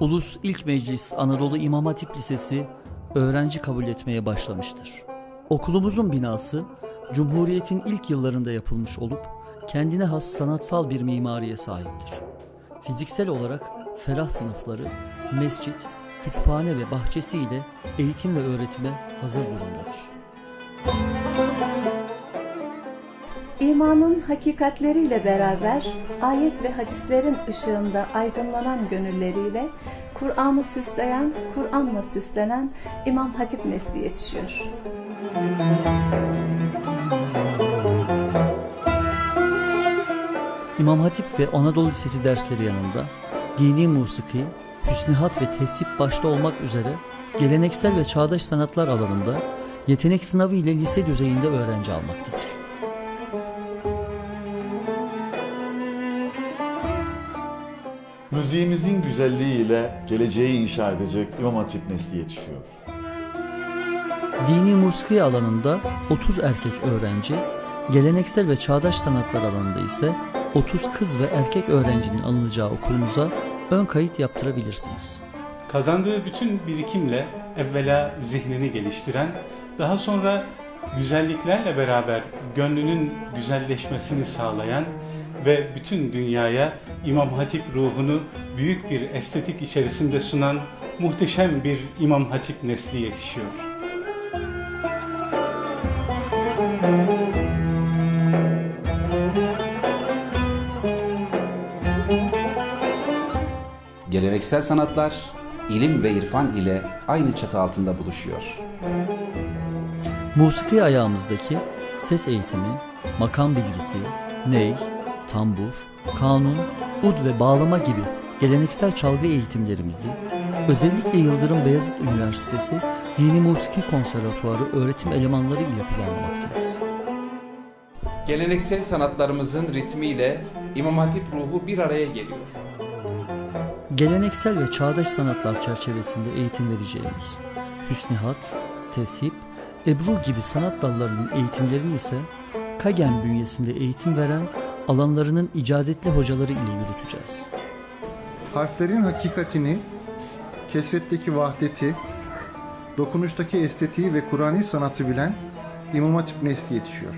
Ulus İlk Meclis Anadolu İmam Hatip Lisesi öğrenci kabul etmeye başlamıştır. Okulumuzun binası Cumhuriyet'in ilk yıllarında yapılmış olup kendine has sanatsal bir mimariye sahiptir. Fiziksel olarak ferah sınıfları, mescit, kütüphane ve bahçesi ile eğitim ve öğretime hazır durumdadır. İmanın hakikatleriyle beraber ayet ve hadislerin ışığında aydınlanan gönülleriyle Kur'an'ı süsleyen, Kur'an'la süslenen İmam Hatip nesli yetişiyor. İmam Hatip ve Anadolu Lisesi dersleri yanında dini musiki, hüsnihat ve tesip başta olmak üzere geleneksel ve çağdaş sanatlar alanında yetenek sınavı ile lise düzeyinde öğrenci almaktadır. Müziğimizin güzelliğiyle geleceği inşa edecek İmam Hatip nesli yetişiyor. Dini musiki alanında 30 erkek öğrenci, geleneksel ve çağdaş sanatlar alanında ise 30 kız ve erkek öğrencinin alınacağı okulumuza ön kayıt yaptırabilirsiniz. Kazandığı bütün birikimle evvela zihnini geliştiren, daha sonra güzelliklerle beraber gönlünün güzelleşmesini sağlayan ve bütün dünyaya İmam Hatip ruhunu büyük bir estetik içerisinde sunan muhteşem bir İmam Hatip nesli yetişiyor. Geleneksel sanatlar, ilim ve irfan ile aynı çatı altında buluşuyor. Musiki ayağımızdaki ses eğitimi, makam bilgisi, ney, tambur, kanun, ud ve bağlama gibi geleneksel çalgı eğitimlerimizi özellikle Yıldırım Beyazıt Üniversitesi Dini Musiki Konservatuarı öğretim elemanları ile planlamaktayız. Geleneksel sanatlarımızın ritmiyle İmam Hatip ruhu bir araya geliyor. Geleneksel ve çağdaş sanatlar çerçevesinde eğitim vereceğimiz Hüsnihat, Tesip, Ebru gibi sanat dallarının eğitimlerini ise Kagen bünyesinde eğitim veren alanlarının icazetli hocaları ile yürüteceğiz. Harflerin hakikatini, kesretteki vahdeti, dokunuştaki estetiği ve Kur'ani sanatı bilen İmam Hatip nesli yetişiyor.